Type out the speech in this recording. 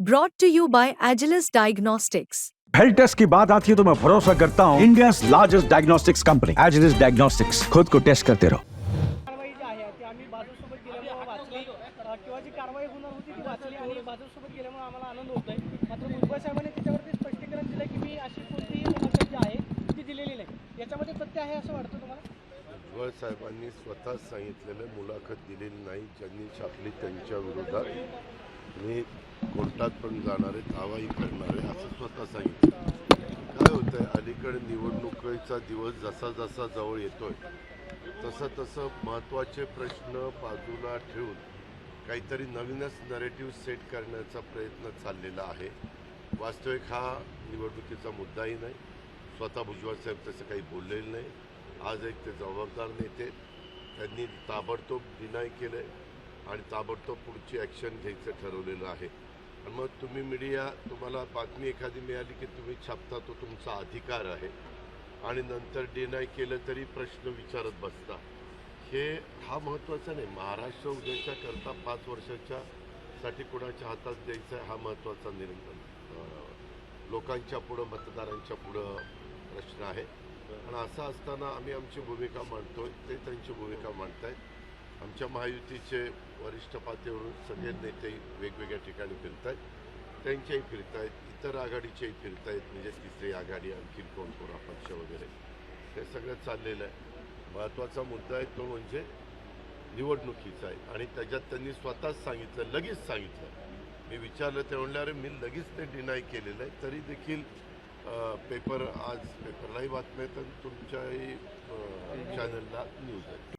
Brought to you by Agilus Diagnostics. Health test की बात आती है तो मैं भरोसा करता हूँ India largest diagnostics company Agilus diagnostics खुद को टेस्ट करते रहो कारवाई जी आहे ती आम्ही बाजूसोबत गेल्यामुळे वाचली अ, किंवा जी कारवाई होणार होती ती वाचली आणि बाजूसोबत गेल्यामुळे आम्हाला आनंद होतोय मात्र भुजबळ साहेबांनी त्याच्यावरती स्पष्टीकरण दिलं की मी अशी कोणतीही मुलाखत जी आहे ती दिलेली नाही याच्यामध्ये तथ्य आहे असं वाटतं तुम्हाला भुजबळ साहेबांनी स्वतः सांगितलेलं मुलाखत दिलेली नाही. ज्यांनी छापली त्यांच्या विरोधात. मी कोर्टात पण जाणारे दावाही आहे असं स्वतः सांगितलं. काय आहे अलीकडे निवडणुकीचा दिवस जसा जसा जवळ येतोय तसं तसं महत्त्वाचे प्रश्न बाजूला ठेवून काहीतरी नवीनच नरेटिव्ह सेट करण्याचा प्रयत्न चाललेला आहे. वास्तविक हा निवडणुकीचा मुद्दाही नाही. स्वतः भुजबळ साहेब तसं काही बोललेलं नाही. आज एक ते जबाबदार नेते त्यांनी ताबडतोब डिनाय केलं आहे आणि ताबडतोब पुढची ॲक्शन घ्यायचं ठरवलेलं आहे. आणि मग तुम्ही मीडिया तुम्हाला बातमी एखादी मिळाली की तुम्ही छापता तो तुमचा अधिकार आहे. आणि नंतर डिनाय केलं तरी प्रश्न विचारत बसता. हे हा महत्त्वाचा नाही. महाराष्ट्र उद्याच्या करता पाच वर्षाच्या साठी कुणाच्या हातात द्यायचा आहे हा महत्त्वाचा निर्णय. लोकांच्या पुढं मतदारांच्या पुढं प्रश्न आहे. आणि असं असताना आम्ही आमची भूमिका मांडतोय ते त्यांची भूमिका मांडतायत. आमच्या महायुतीचे वरिष्ठ पातळीवरून सगळे नेते वेगवेगळ्या ठिकाणी फिरत आहेत त्यांच्याही फिरत आहेत इतर आघाडीच्याही फिरत आहेत म्हणजे तिसरी आघाडी आणखीन कोण कोण अपक्ष वगैरे. हे सगळं चाललेलं आहे. महत्त्वाचा मुद्दा आहे तो म्हणजे निवडणुकीचा आहे. आणि त्याच्यात त्यांनी स्वतःच सांगितलं लगेच सांगितलं. मी विचारलं ते म्हणले अरे मी लगेच ते डिनाय केलेलं आहे. तरी देखील पेपर आज पेपरलाही बातम्या तर तुमच्याही चॅनलला न्यूज आहे.